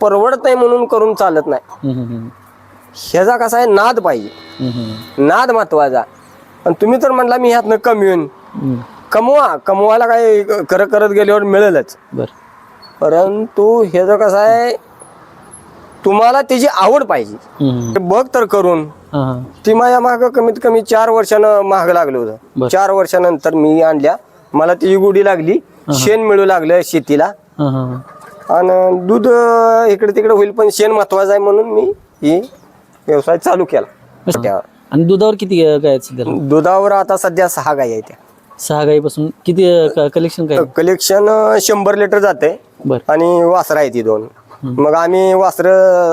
परवडत नाही म्हणून करून चालत नाही. ह्याचा कसा आहे नाद पाहिजे. नाद महत्त्वाचा. आणि तुम्ही तर म्हणला मी ह्यातनं कमवीन हम्म. कमवा कमवायला काय करत करत गेल्यावर मिळेलच. बर. परंतु ह्याचं कसं आहे तुम्हाला त्याची आवड पाहिजे. बघ तर करून. ती माझ्या माग कमीत कमी चार वर्षानं महाग लागलं होतं. चार वर्षानंतर मी आणल्या. मला ती गुढी लागली. शेण मिळू लागलं शेतीला. आणि दूध इकडे तिकडे होईल पण शेण महत्वाचं आहे म्हणून मी ही व्यवसाय चालू केला. त्यावर आणि दुधावर किती गाय आहेत दुधावर आता सध्या सहा गाई आहेत सहा गाईपासून किती कलेक्शन काय? कलेक्शन शंभर लिटर जाते. बर. आणि वासरं आहे ती दोन. मग आम्ही वासर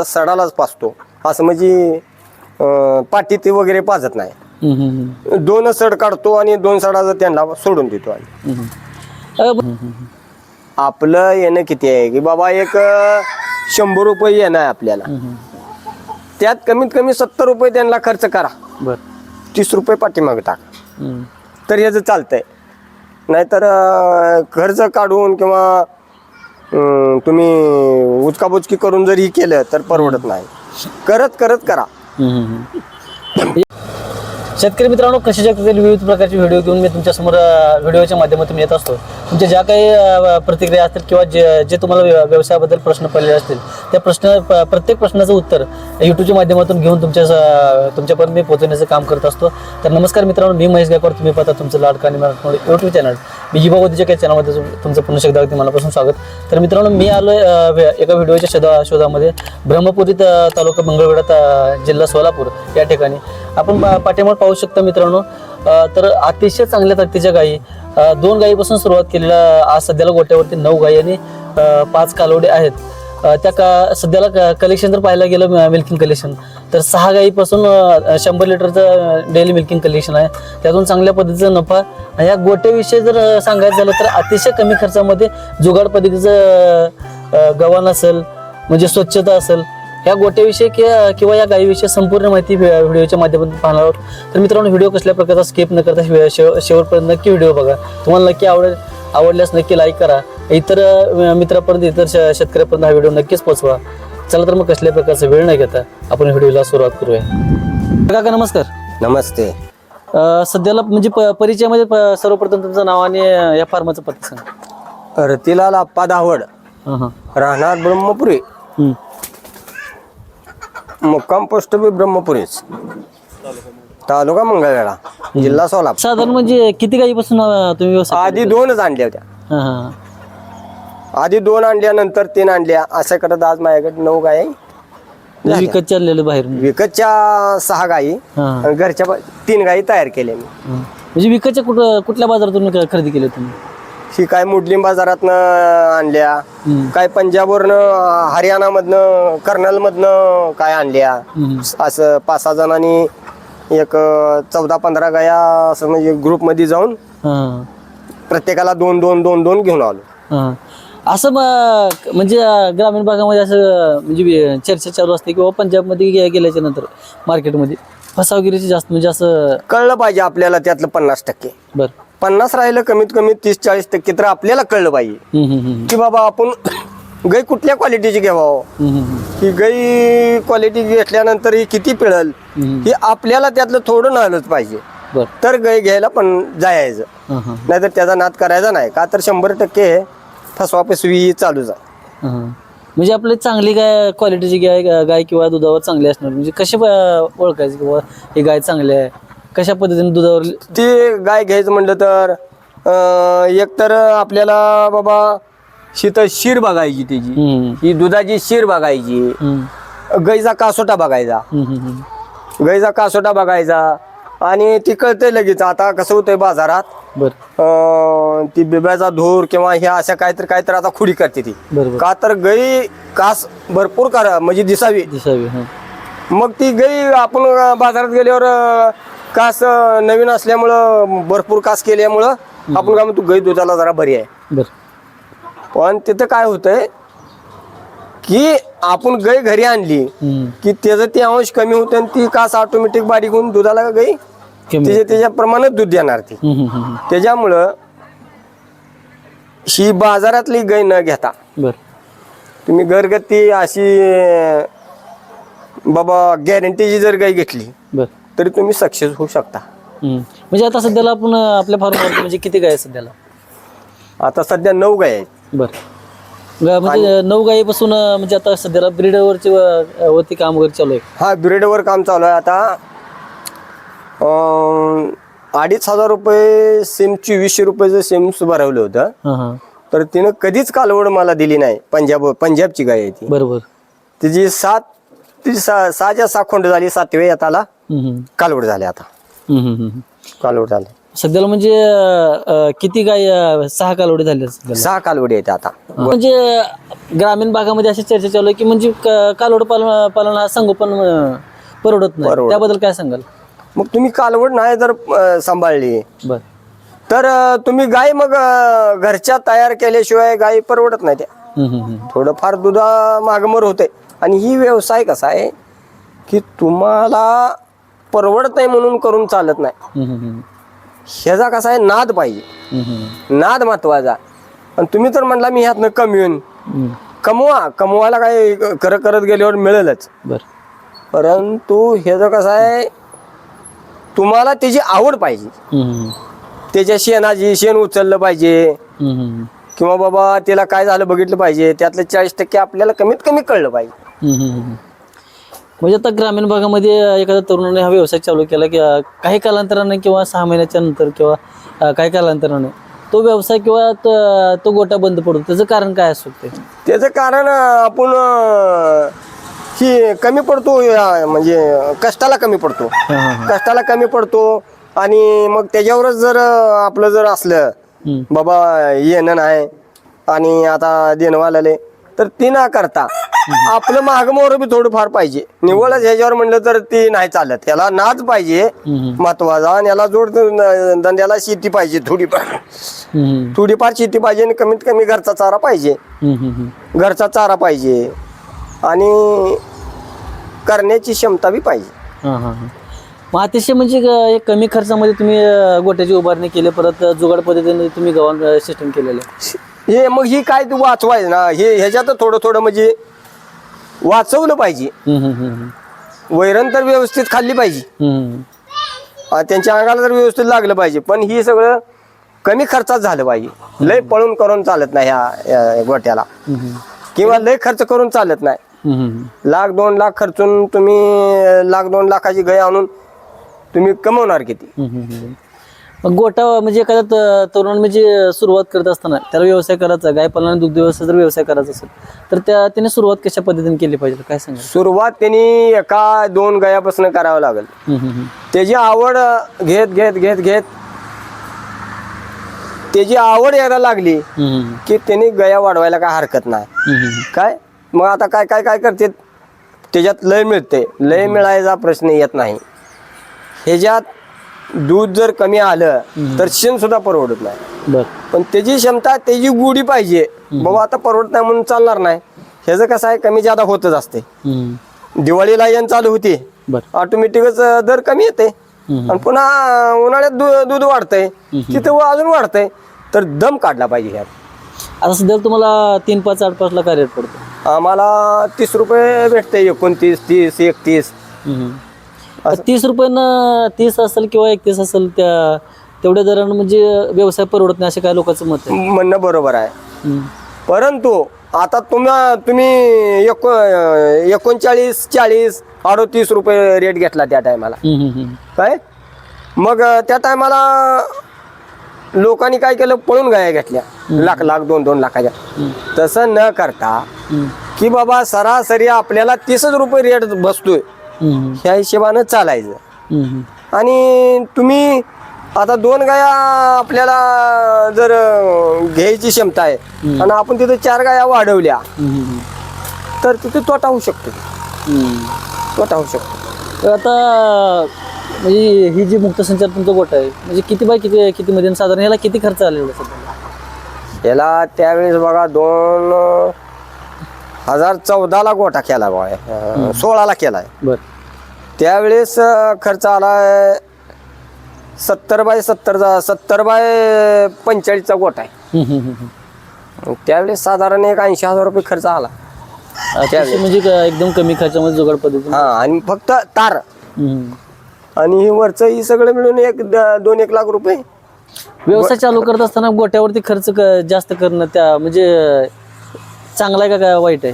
सडालाच पाचतो असं म्हणजे पाटीत वगैरे पाजत नाही. दोन सड काढतो आणि दोन सडाचं त्यांना सोडून देतो आम्ही. आपलं येणं किती आहे? की बाबा एक शंभर रुपये येणं आहे आपल्याला. त्यात कमीत कमी सत्तर रुपये त्यांना खर्च करा. बर. तीस रुपये पाठीमाग टाका. तर ह्याचं चालतंय. नाहीतर खर्च काढून किंवा तुम्ही उचकाबुचकी करून जर ही केलं तर परवडत नाही. करत करत करा. शेतकरी मित्रांनो कृषी जगतातील विविध प्रकारचे व्हिडिओ घेऊन मी तुमच्यासमोर व्हिडिओच्या माध्यमातून येत असतो. तुमच्या ज्या काही प्रतिक्रिया असतील किंवा जे जे तुम्हाला व्यवसायाबद्दल प्रश्न पडलेले असतील त्या प्रश्न प्रत्येक प्रश्नाचं उत्तर यूट्यूबच्या माध्यमातून घेऊन तुमच्या तुमच्यापर्यंत मी पोहोचवण्याचं काम करत असतो. तर नमस्कार मित्रांनो मी महेश गायकवाड. तुम्ही पाहता तुमचं लाडका आणि चॅनल मी युवावतीच्या काही चॅनलमध्ये तुमचं पुन्हा एकदा अगदी मनापासून स्वागत. तर मित्रांनो मी आलो एका व्हिडिओच्या शोधा शोधामध्ये. ब्रह्मपुरी तालुका मंगळवेढा जिल्हा सोलापूर या ठिकाणी. आपण पा- पाहू शकता मित्रांनो. तर अतिशय चांगल्या जातीच्या गायी. दोन गायीपासून सुरुवात केलेला आज सध्याला गोट्यावरती नऊ गायी आणि पाच कालवडे आहेत. त्या का सध्याला कलेक्शन जर पाहायला गेलं मिल्किंग कलेक्शन तर सहा गायीपासून शंभर लिटरचं डेली मिल्किंग कलेक्शन आहे. त्यातून चांगल्या पद्धतीचा नफा. या गोट्याविषयी जर सांगायचं झालं तर अतिशय कमी खर्चामध्ये जुगाड पद्धतीचं अ, गव्हाण असेल म्हणजे स्वच्छता असेल या गोट्याविषयी किंवा किंवा या गायीविषयी संपूर्ण माहिती व्हि- व्हिडिओच्या माध्यमातून पाहणार आहोत. तर मित्रांनो व्हिडिओ कसल्या प्रकारचा स्किप न करता शेव- शेव- शेवटपर्यंत नक्की व्हिडिओ बघा. तुम्हाला नक्की आवडेल आवडल्यास नक्की लाईक करा. इतर मित्रापर्यंत इतर शेतकऱ्यापर्यंत हा व्हिडिओ नक्कीच पोहोचवा. चला तर मग कसल्या प्रकारचा वेळ न घेता आपण व्हिडिओला सुरुवात करूया. काका नमस्कार. नमस्ते. सध्याला म्हणजे परिचयामध्ये सर्वप्रथम तुमचं नाव आणि या फार्माचं पत्ता सांगा. रतिलाल आप्पा हां राहणार ब्रह्मपुरी. मुक्काम पोस्ट बी ब्रह्मपुरीच. तालुका मंगळवेढा जिल्हा सोलापूर. साधारण म्हणजे किती गाईपासून अ, तुम्ही व्यवसाय आधी दोनच आणल्या होत्या. हां हां. आधी दोन आणल्या नंतर तीन आणल्या असं करत आज माझ्याकडे नऊ गाय. म्हणजे विकत चाललेलं बाहेरून? विकतच्या सहा गायी हां. आणि घरच्या तीन गायी तयार केल्या मी. हां. म्हणजे विकतच्या कुठं कुठल्या बाजारातून खरेदी केली तुम्ही? ही काय मुडलिम बाजारातनं आणल्या. काय पंजाबवरनं हरियाणामधनं कर्नलमधनं काय आणल्या. असं पाच सहा जणांनी एक चौदा पंधरा गाया असं म्हणजे ग्रुपमध्ये जाऊन प्रत्येकाला दोन दोन दोन दोन घेऊन आलो. असं म्हणजे ग्रामीण भागामध्ये असं म्हणजे चर्चा चालू असते किंवा पंजाबमध्ये गेल्याच्यानंतर मार्केटमध्ये फसावगिरीची जास्त म्हणजे असं कळलं पाहिजे आपल्याला त्यातलं पन्नास टक्के बर पन्नास राहिलं कमीत कमी तीस चाळीस टक्के तर आपल्याला कळलं पाहिजे. की बाबा आपण गाई कुठल्या क्वालिटीची घ्यावं? ही गाई क्वालिटी घेतल्यानंतर ही किती पिळल. हे आपल्याला त्यातलं थोडं नळच पाहिजे. तर गाई घ्यायला पण जायचं. नाहीतर त्याचा नाद करायचा नाही. का तर शंभर टक्के फसवा फसवी चालूच आहे हां. म्हणजे आपली चांगली गाय क्वालिटीची गाय गाय किंवा दुधावर चांगली असणार. म्हणजे कशी ओळखायची किंवा ही गाय चांगली आहे? कशा पद्धतीने दुधावर ती गाय घ्यायचं म्हणलं तर अं, एक तर आपल्याला बाबा शीत शिर बघायची त्याची. हम्म, ही दुधाची शिर बघायची. हम्म, गाईचा कासोटा बघायचा. हम्म, हम्म, हम्म. गाईचा कासोटा बघायचा. आणि ती कळते लगेच. आता कसं होतंय बाजारात बर. अं, ती बिब्याचा धूर किंवा ह्या अशा काहीतरी काहीतरी आता खुडी करते ती. का तर गाई कास भरपूर करा म्हणजे दिसावी. दिसावी हां. मग ती गाई आपण अं, बाजारात गेल्यावर अं, कास अं, नवीन असल्यामुळं भरपूर कास केल्यामुळं आपण काय म्हणतो गाई दुधाला जरा बरी आहे. बर. पण तिथं काय होतंय की आपण गाई घरी आणली हम्म. की त्याचं ते अंश कमी होतं आणि ती कास ऑटोमॅटिक बारीक होऊन दुधाला गाई कमी त्याच्या त्याच्या प्रमाणात दूध देणार ती. हम्म, हम्म, हम्म. त्याच्यामुळं ही बाजारातली गाय न घेता बर. तुम्ही घरगती अशी बाबा गॅरंटीची जर गाई घेतली बर. तरी तुम्ही सक्सेस होऊ शकता. हम्म. म्हणजे आता सध्याला आपण आपल्या फार्मवरती म्हणजे किती गाय सध्याला? आता सध्या नऊ गाय आहेत. बर. गा- म्हणजे नऊ गायीपासून अं, म्हणजे आता सध्याला ब्रीडवरची वरती काम वगैरे चालू आहे. हा ब्रिडवर काम चालू आहे आता. अं, अडीच हजार रुपये सिम चोवीसशे रुपयाचं सिम भरवलं होतं. हां हां. तर तिनं कधीच कालवड मला दिली नाही पंजाब पंजाबची गाय आहे ती. बरोबर. तिची सात ती सा सहाच्या सहा खोंड झाली सातव्या येताला. कालवड झाले आता. कालवड झाले. सध्याला म्हणजे अं, किती गाय अं, सहा कालवडी सध्याला? सहा कालवडी आहेत आता. म्हणजे ग्रामीण भागामध्ये अशी चर्चा चालू आहे की म्हणजे क- कालवड पालन पालन हा संगोपन अं, परवडत नाही. परवडत. त्याबद्दल काय सांगाल? मग तुम्ही कालवड नाही जर अं, सांभाळली बर. तर अं, तुम्ही गाय मग अं, घरच्या तयार केल्याशिवाय गाय परवडत नाही त्या. हम्म, हम्म, हम्म. थोडंफार दुधा मागमर होते आणि ही व्यवसाय कसा आहे की तुम्हाला परवडत नाही म्हणून करून चालत नाही. ह्याचा कसा आहे नाद पाहिजे. नाद महत्त्वाचा. आणि तुम्ही तर म्हणला मी ह्यातनं कमवीन. कमवा कमवायला काय करत करत गेल्यावर मिळेलच. बर. परंतु ह्याचं कसं आहे तुम्हाला त्याची आवड पाहिजे. त्याच्या शेणाची शेण उचललं पाहिजे. किंवा बाबा त्याला काय झालं बघितलं पाहिजे. त्यातलं चाळीस टक्के आपल्याला कमीत कमी कळलं पाहिजे. म्हणजे आता ग्रामीण भागामध्ये एखाद्या तरुणाने हा व्यवसाय चालू केला की काही कालांतराने किंवा सहा महिन्याच्या नंतर किंवा काही कालांतराने तो व्यवसाय किंवा त- तो गोटा बंद पडतो. त्याचं कारण काय असू शकते? त्याचं कारण आपण ही कमी पडतो म्हणजे कष्टाला कमी पडतो. कष्टाला कमी पडतो आणि मग त्याच्यावरच जर आपलं जर असलं. बाबा येणं नाही आणि आता देणवाले तर ती ना करता आपलं मागमोर बी थोडंफार पाहिजे. निव्वळच ह्याच्यावर म्हणलं तर ती नाही चालत. ह्याला नाच पाहिजे महत्त्वाचा. आणि याला जोड धंद्याला शेती पाहिजे थोडीफार. थोडीफार शेती पाहिजे आणि कमीत कमी घरचा चारा पाहिजे. घरचा चारा पाहिजे. आणि करण्याची क्षमता बी पाहिजे. हां हां हां. मग अतिशय म्हणजे एक कमी खर्चामध्ये तुम्ही गोट्याची उभारणी केली परत जुगाड पद्धतीने तुम्ही गव्हाण सिस्टम केलेलं हे मग ही काय तू वाचवायचं ना? हे ह्याच्यात थोडं थोडं म्हणजे वाचवलं पाहिजे. वैरण तर व्यवस्थित खाल्ली पाहिजे. अं, त्यांच्या अंगाला तर व्यवस्थित लागलं पाहिजे. पण ही सगळं कमी खर्चात झालं पाहिजे. लय पळून करून चालत नाही ह्या गोट्याला. किंवा लय खर्च करून चालत नाही. लाख दोन लाख खर्चून तुम्ही अं, लाख दोन लाखाची गाय आणून तुम्ही कमवणार किती. मग गोटा म्हणजे एखाद्या त- तरुण म्हणजे सुरुवात करत असताना त्याला व्यवसाय करायचा गाय पालन दुग्ध व्यवसाय जर व्यवसाय करायचा असेल तर त्या त्याने सुरुवात कशा पद्धतीने केली पाहिजे? काय सांगा सुरुवात त्यांनी एका दोन गायापासून करावं लागेल. त्याची आवड घेत घेत घेत घेत त्याची आवड यायला लागली की त्यांनी गया वाढवायला काय हरकत नाही. काय? मग आता काय काय काय करते? त्याच्यात लय मिळते. लय मिळायचा प्रश्न येत नाही. ह्याच्यात दूध जर कमी आलं तर शेण सुद्धा परवडत नाही. बर. पण त्याची क्षमता त्याची गुढी पाहिजे. बाबा आता परवडत नाही म्हणून चालणार नाही. ह्याचं कसं आहे कमी जादा होतच असते. दिवाळीला येण चालू होती. बर. ऑटोमॅटिकच दर कमी येते. आणि पुन्हा उन्हाळ्यात दूध वाढतंय. तिथं अजून वाढतंय. तर दम काढला पाहिजे ह्यात. आता सध्या तुम्हाला तीन पाच आठ पाच ला काय रेट पडतो? आम्हाला तीस रुपये भेटते एकोणतीस तीस एकतीस. तीस रुपयानं तीस असेल किंवा एकतीस असेल त्या तेवढ्या दरानं म्हणजे व्यवसाय परवडत नाही असे काय लोकांचं मत आहे. म्हणणं बरोबर आहे. परंतु आता तुम्हा तुम्ही एको एकोणचाळीस चाळीस अडोतीस रुपये रेट घेतला त्या टायमाला हम्म, हम्म, हम्म. काय? मग त्या टायमाला लोकांनी काय केलं? पळून गाया घेतल्या. लाख लाख दोन दोन लाखाच्या. तसं न करता. की बाबा सरासरी आपल्याला तीसच रुपये रेट बसतोय. ह्या हिशोबानं चालायचं. आणि तुम्ही आता दोन गाया आपल्याला जर घ्यायची क्षमता आहे आणि आपण तिथे चार गाया वाढवल्या. तर तिथे तोटा होऊ शकतो. तोटा होऊ शकतो तर आता म्हणजे ही जी मुक्त संचार तुमचा गोठा आहे म्हणजे किती बाय किती किती मध्ये साधारण याला किती खर्च आलेला याला त्यावेळेस बघा दोन हजार चौदाला गोठा केला बघा अं, सोळाला केलाय. बर. त्यावेळेस अं, खर्च आलाय सत्तर बाय सत्तरचा सत्तर बाय पंचेचाळीसचा गोठा आहे. हम्म, हम्म, हम्म. त्यावेळेस साधारण एक ऐंशी हजार रुपये खर्च आला. अतिशय म्हणजे क- एकदम कमी खर्चामध्ये जुगाड पद्धती हा आणि फक्त तार. आणि हे वरचं ही सगळं मिळून एक द- दोन एक लाख रुपये. व्यवसाय चालू करत असताना गोट्यावरती खर्च क- जास्त करणं त्या म्हणजे चांगला आहे का काय वाईट आहे?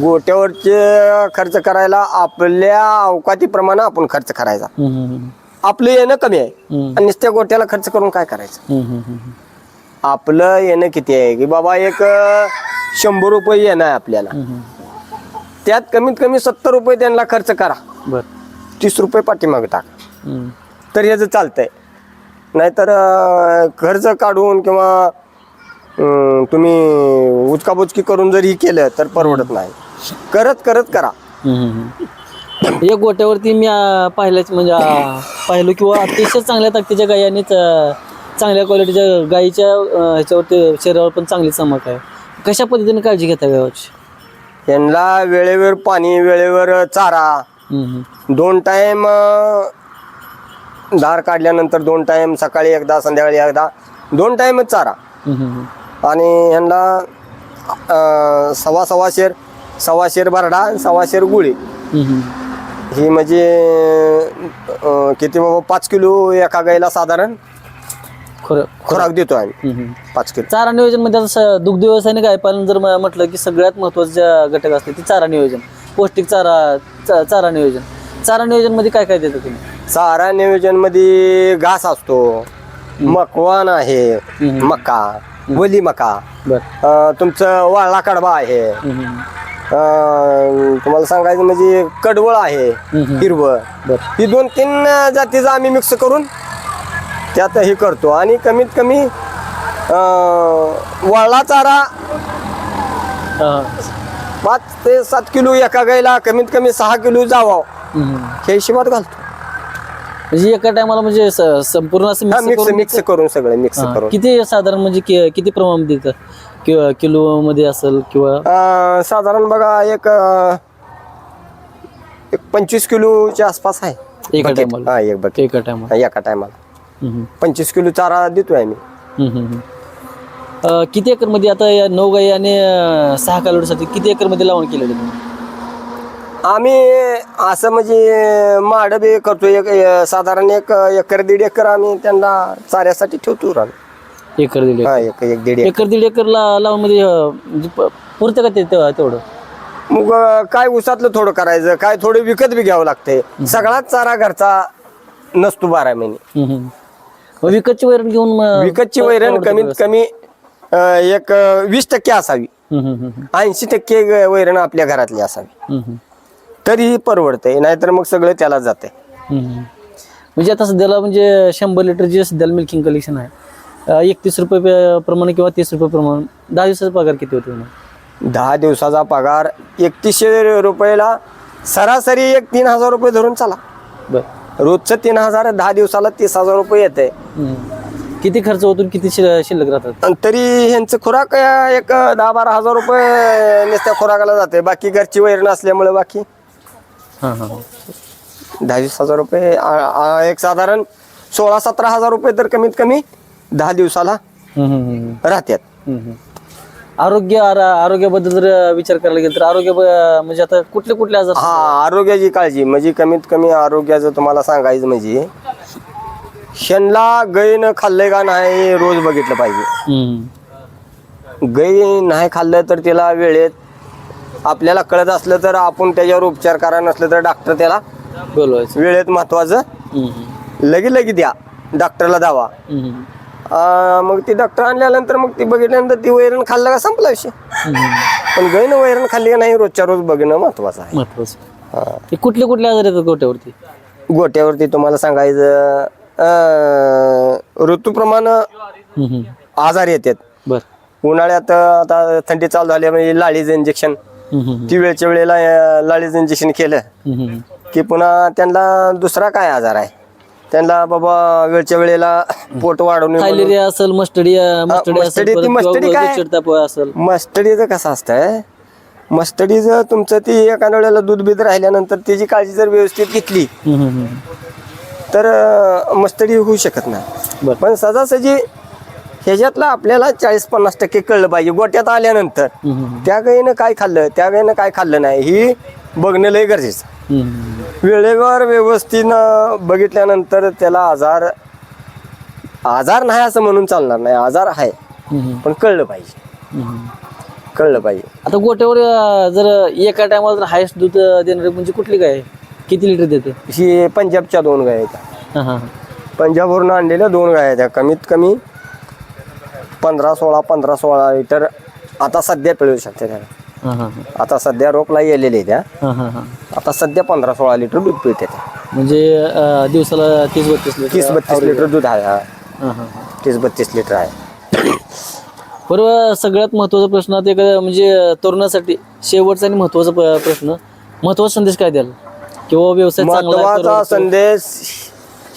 गोट्यावरचे खर्च करायला आपल्या अवकातीप्रमाणे आपण खर्च करायचा. हम्म, हम्म, आपलं येणं कमी आहे. हम्म. आणि नुसत्या गोट्याला खर्च करून काय करायचं? हम्म, हम्म, हम्म. आपलं येणं किती आहे? की बाबा एक अं, शंभर रुपये येणं आहे आपल्याला. हम्म, त्यात कमीत कमी सत्तर रुपये त्यांना खर्च करा. बर. तीस रुपये पाठीमागे टाका. हम्म. तर ह्याचं चालतंय. नाहीतर अं, खर्च काढून किंवा अं, तुम्ही उचकाबुचकी करून जर ही केलं तर परवडत नाही करत करत करा. या गोट्यावरती मी अं, पाहिलंच म्हणजे अं, पाहिलं किंवा अतिशय चांगल्या ताकदीच्या गायी आणि च- चांगल्या क्वालिटीच्या गायीच्या अं, ह्याच्यावरती शरीरावर पण चांगली चमक आहे कशा पद्धतीने काळजी घेता गावाची यांना वेळेवर पाणी वेळेवर चारा हम्म. दोन टाइम धार काढल्यानंतर दोन टाइम सकाळी एकदा संध्याकाळी एकदा दोन टाइमच चारा हम्म, हम्म. आणि ह्यांना सव्वा सव्वा शेर सव्वा शेर भरडा आणि सव्वा शेर गुळी. ही म्हणजे किती बाबा पाच किलो एका गाईला साधारण खरं खुराक देतो आम्ही. पाच किलो. चारा नियोजन स- दुग्ध व्यवसाय आणि गायपालन जर म्हटलं की सगळ्यात महत्वाचं ज्या घटक असते ते चारा नियोजन. पौष्टिक चारा चारा नियोजन. चारा नियोजनमध्ये काय काय देता तुम्ही? चारा नियोजनमध्ये घास असतो मकवान आहे. मका. वली मका. बर. अं, तुमचं वाळला कडबा आहे. अं, तुम्हाला सांगायचं म्हणजे कडवळ आहे हम्म. हिरवं. बर. ही दोन तीन जातीचं आम्ही मिक्स करून त्यात हे करतो. आणि कमीत कमी अं, वाळला चारा हा. पाच ते सात किलो एका गाईला कमीत कमी सहा किलो जावा हम्म. ह्या हिशोबात घालतो. म्हणजे एका टायमाला म्हणजे स- संपूर्ण असं हा मिक्स करून मिक्स करून सगळं मिक्स हा. करून. किती साधारण म्हणजे कि- किती प्रमाणामध्ये देतं? किंवा किलो मध्ये असेल किंवा? अं, साधारण बघा एक अं, एक पंचवीस किलोच्या आसपास आहे. एका Bucket. टायमाला हा एक बकेट एका टायमाला एका टायमाला पंचवीस किलो चारा देतोय आम्ही. किती एकरमध्ये आता या नऊ गाई आणि अं, सहा कालोडीसाठी किती एकरमध्ये लावण केलेलं आहे तुम्ही? आम्ही असं म्हणजे माड बी करतो एक ए- साधारण एक एकर दीड एकर आम्ही त्यांना चाऱ्यासाठी ठेवतो रान. एकर दीड हा एकर एक एक दीड एकर. एकर दीड एकर ला लावून मध्ये अं, म्हणजे प- पुरतं का ते तेवढं? मग अं, काय उसातलं थोडं करायचं काय थोडं विकत बी घ्यावं लागतंय. सगळाच चारा घरचा नसतो बारा महिने हम्म, हम्म. मग विकतची वैरण घेऊन मग विकतची वैरण कमीत. कमी अं, एक वीस टक्के असावी. हम्म, हम्म, हम्म, ऐंशी टक्के वैरण आपल्या घरातली असावी. हम्म, हम्म. तरीही परवडते नाहीतर मग सगळं त्याला जाते हम्म. म्हणजे आता सध्याला म्हणजे शंभर लिटर जे सध्याला मिल्किंग कलेक्शन आहे एकतीस रुपये पे- प्रमाणे किंवा तीस रुपये प्रमाणे दहा दिवसाचा पगार किती होतो? दहा दिवसाचा पगार एकतीसशे रुपयाला सरासरी एक तीन हजार रुपये धरून चला. बर. रोजचं तीन हजार दहा दिवसाला तीस हजार रुपये येते हम्म. किती खर्च होतो आणि किती शिल- शिल्लक राहतात? आणि तरी ह्यांचं खुराक अं, एक दहा बारा हजार रुपये नुसत्या खुराकाला जाते बाकी घरची वैरण असल्यामुळे बाकी. हां हां. दहा वीस हजार रुपये आ- आ- एक साधारण सोळा सतरा हजार रुपये तर कमीत कमी दहा दिवसाला राहतात. आरोग्य आरा- आरोग्याबद्दल जर विचार करायला गेलं तर आरोग्य ब- म्हणजे आता कुठले कुठले आजार हा आरोग्याची काळजी. म्हणजे कमीत कमी आरोग्याचं तुम्हाला सांगायचं म्हणजे शेणला गायीनं खाल्लंय का नाही रोज बघितलं पाहिजे. हम्म. गाई नाही खाल्लं तर त्याला वेळेत आपल्याला कळत असलं तर आपण त्याच्यावर उपचार करा नसलं तर डॉक्टर त्याला बोलवायचं. वेळेत महत्वाचं लगे लगे द्या डॉक्टरला दावा. आ, मग ती डॉक्टर आणल्यानंतर मग ती बघितल्यानंतर ती वैरण खाल्लं का संपला विषय. पण गायीनं वैरण खाल्ली का नाही रोजच्या रोज बघणं महत्वाचं आहे. महत्वाचं. हा. हे कुठले कुठले आजार येतात गोट्यावरती? गोट्यावरती तुम्हाला सांगायचं ऋतूप्रमाणे. आजार येतात. बर. उन्हाळ्यात आता थंडी चालू झाली म्हणजे लाळीचं इंजेक्शन ती वेळच्या वेळेला लाळीचं इंजेक्शन केलं. की पुन्हा त्यांना दुसरा काय आजार आहे? त्यांना बाबा वेळच्या वेळेला पोट थायलेरिया असेल मस्टडी मस्टडी मस्टडी ती मस्टडी काय? असेल. मस्टडीचं कसं असतंय? मस्टडीचं तुमचं ती एका वेळेला दूध बीध राहिल्यानंतर त्याची काळजी जर व्यवस्थित घेतली. तर मस्टडी होऊ शकत नाही. पण सहजासहजी ह्याच्यातलं आपल्याला चाळीस पन्नास टक्के कळलं पाहिजे गोट्यात आल्यानंतर. त्या गाईनं काय खाल्लं त्या गाईनं काय खाल्लं नाही ही बघणं लय गरजेचं. वेळेवर व्यवस्थित बघितल्यानंतर त्याला आजार आजार नाही असं म्हणून चालणार नाही आजार आहे. पण कळलं पाहिजे. कळलं पाहिजे. आता गोट्यावर जर एका टायमाला जर हायस्ट दूध देणारी म्हणजे कुठली गाय? आहे? किती लिटर देते? ही पंजाबच्या दोन गाय आहेत. पंजाबवरून आणलेल्या दोन गाय आहेत त्या कमीत कमी पंधरा सोळा पंधरा सोळा लिटर आता सध्या पिळू शकते त्या हा हा आता सध्या रोपला गेलेले त्या. हा हा हा. आता सध्या पंधरा सोळा लिटर दूध पिळते त्या म्हणजे अं, दिवसाला तीस बत्तीस लिटर तीस बत्तीस लिटर दूध आहे हा. हा हा हा. तीस बत्तीस लिटर आहे. बरोबर सगळ्यात महत्त्वाचा प्रश्न आता एक म्हणजे तरुणासाठी शेवटचा आणि महत्त्वाचा प- प्रश्न. महत्त्वाचा संदेश काय द्याल? किंवा व्यवसाय चांगला आहे, महत्त्वाचा. संदेश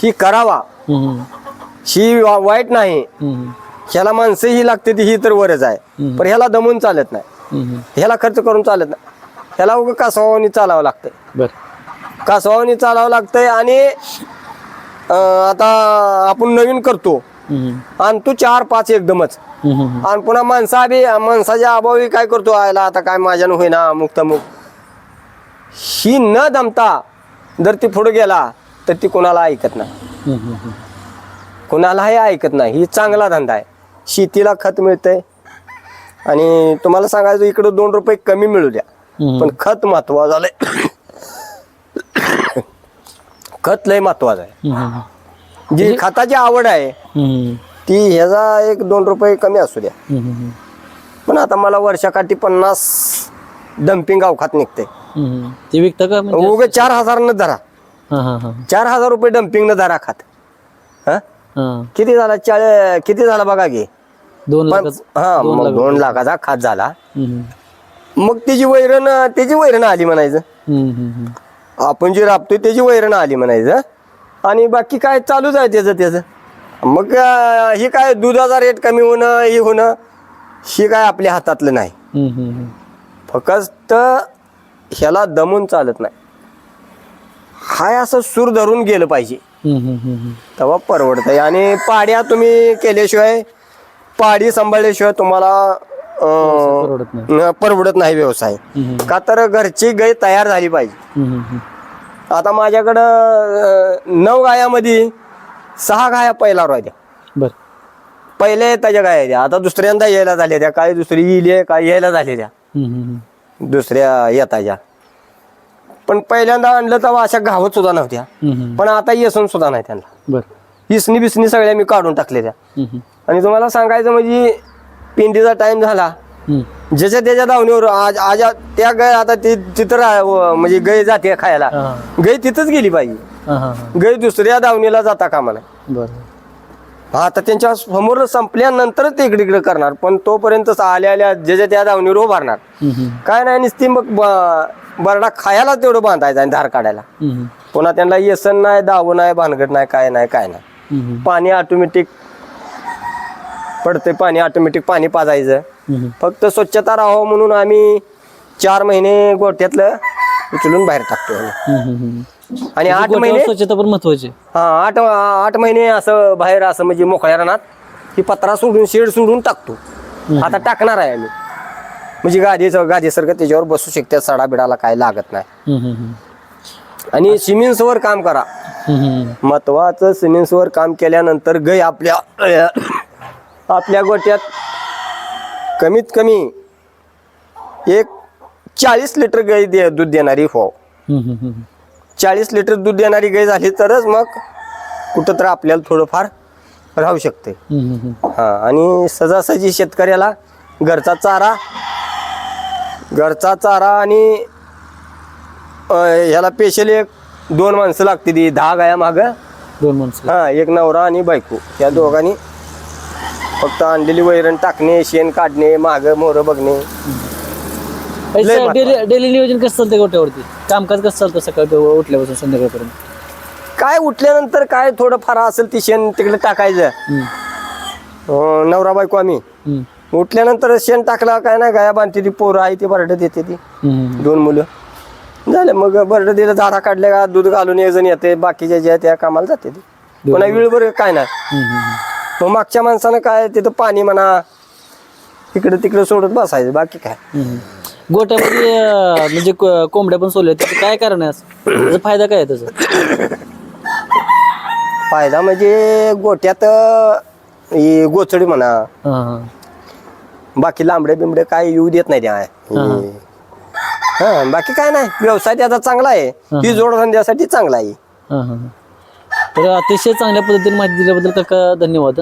ही करावा. हम्म, ही वा- वाईट नाही. हम्म, ह्याला माणसं ही लागते ती ही तर वरच आहे. पण ह्याला दमून चालत नाही. ह्याला खर्च करून चालत नाही. ह्याला उगं कासवानी चालावं लागतंय. कासवानी चालावं लागतंय आणि आता आपण नवीन करतो. आणि तू चार पाच एकदमच. आणि पुन्हा माणसा बी माणसाच्या अभावी काय करतो? आयला आता काय माझ्यानं होईना मुक्त मुक ही न दमता जर ती पुढे गेला तर ती कोणाला ऐकत नाही. कोणालाही ऐकत नाही. ही चांगला धंदा आहे. शेतीला खत मिळतंय. आणि तुम्हाला सांगायचं इकडं दोन रुपये कमी मिळू द्या. पण खत महत्वाचं झालंय. खत लय महत्वाचं आहे. जी खताची आवड आहे ती ह्याचा एक दोन रुपये कमी असू द्या. पण आता मला वर्षाकाठी पन्नास डम्पिंग अवखात निघते. ते विकता का म्हणजे उगे चार हजार न धरा चार हजार रुपये डम्पिंग न धरा खात. किती झाला चाळे किती झाला बघा की? दोन पण हा मग दोन लाखाचा खात झाला. हम्म, मग त्याची वैरण त्याची वैरण आली म्हणायचं. हम्म, हम्म, हम्म. आपण जे राबतोय त्याची वैरण आली म्हणायचं. आणि बाकी काय चालूच आहे त्याचं त्याचं. मग अं, हे काय दुधाचा रेट कमी होणं हे होणं हे काय आपल्या हातातलं नाही. हम्म, हम्म, हम्म. फक्त ह्याला दमून चालत नाही. हाय असं सूर धरून गेलं पाहिजे. हम्म, हम्म, हम्म, तेव्हा परवडतंय. आणि पाड्या तुम्ही केल्याशिवाय पाडी सांभाळल्याशिवाय तुम्हाला अं, परवडत नाही. व्यवसाय. का तर घरची गाय तयार झाली पाहिजे. आता माझ्याकडं अं, नऊ गायामध्ये सहा गाया पहिला राहिल्या बर. पहिले त्याच्या गाया द्या. आता दुसऱ्यांदा यायला झाल्या त्या. काय दुसरी येईल काय यायला हम्म. दुसऱ्या येताच्या. पण पहिल्यांदा आणलं तेव्हा अशा घावत सुद्धा नव्हत्या. पण आता येसून सुद्धा नाही त्यांना. बर. इसनी बिसनी सगळ्या मी काढून टाकलेल्या. आणि तुम्हाला सांगायचं म्हणजे पिंडीचा टाइम झाला. ज्याच्या त्याच्या दावणीवर आज आज त्या गाय आता ती तिथं म्हणजे गाय जाते खायला गाय तिथंच गेली पाहिजे. गाय दुसऱ्या दावणीला जाता कामा नाही आता त्यांच्यासमोर संपल्यानंतरच ते इकडे इकडे करणार पण तोपर्यंत आल्या आल्या ज्याच्या त्या दावणीवर उभारणार. काय नाही नुसती मग बरडा खायला तेवढं बांधायचं आणि धार काढायला. पुन्हा त्यांना येसन नाही दावं नाही भानगड नाही काय नाही काय नाही. पाणी ऑटोमॅटिक पडते पाणी ऑटोमॅटिक पाणी पाजायचं. फक्त स्वच्छता राहावं म्हणून आम्ही चार महिने गोठ्यातलं उचलून बाहेर टाकतो. आणि आठ गोठ्यावर महिने स्वच्छता पण महत्वाची. हा आठ आठ महिने असं बाहेर असं म्हणजे मोकळ्या रानात ही पत्रा सोडून शेड सोडून टाकतो. आता टाकणार आहे आम्ही. म्हणजे गादीचं गादीसारखं त्याच्यावर बसू शकते सडा बिडाला काय लागत नाही. आणि सिमेंट्सवर काम करा. महत्वाचं सिमेंट्सवर काम केल्यानंतर गाय आपल्या आपल्या गोट्यात कमीत कमी एक चाळीस लिटर गाय दे दूध देणारी हो. चाळीस लिटर दूध देणारी गाय झाली तरच मग कुठं तर आपल्याला थोडंफार राहू शकते. हा आणि सहजासहजी शेतकऱ्याला घरचा चारा घरचा चारा आणि ह्याला स्पेशल एक दोन माणसं लागते ती दहा गाया माग. दोन माणसं. हा एक नवरा आणि बायको. या दोघांनी फक्त आणलेली वैरण टाकणे शेण काढणे माग मोर बघणे. लय. डेली डेली नियोजन कसं चालतं गोट्यावरती? कामकाज कसं चालतं सकाळी उठल्यापासून संध्याकाळपर्यंत? काय उठल्यानंतर काय थोडं फार असेल ती शेण तिकडे टाकायचं. हम्म, अं, नवरा बायको आम्ही. हम्म, उठल्यानंतर शेण टाकला काय नाही गाया बांधते ती पोरं आहे ती बरड देते ती. हम्म. दोन मुलं. झालं मग बरड दिलं झाडा काढले का दूध घालून एक जण येते बाकीच्या ज्या त्या कामाला जाते ती. पुन्हा वेळभर काय नाही. मग मागच्या माणसानं काय तिथं पाणी म्हणा इकडे तिकडे सोडत बसायचं बाकी काय. गोट्यामध्ये अं, म्हणजे को- कोंबड्या पण सोडल्या त्याचं काय कारण आहे असं? त्याचा फायदा काय आहे त्याचा? फायदा म्हणजे गोट्यात अं, ही गोचडी म्हणा हा, हा. बाकी लांबडे बिंबडे काय येऊ देत नाही त्या. हा बाकी काय नाही. व्यवसाय त्याचा चांगला आहे. ही. जोडधंद्यासाठी चांगला आहे. हा, हा, हा. तर अतिशय चांगल्या पद्धतीने माहिती दिल्याबद्दल काका धन्यवाद.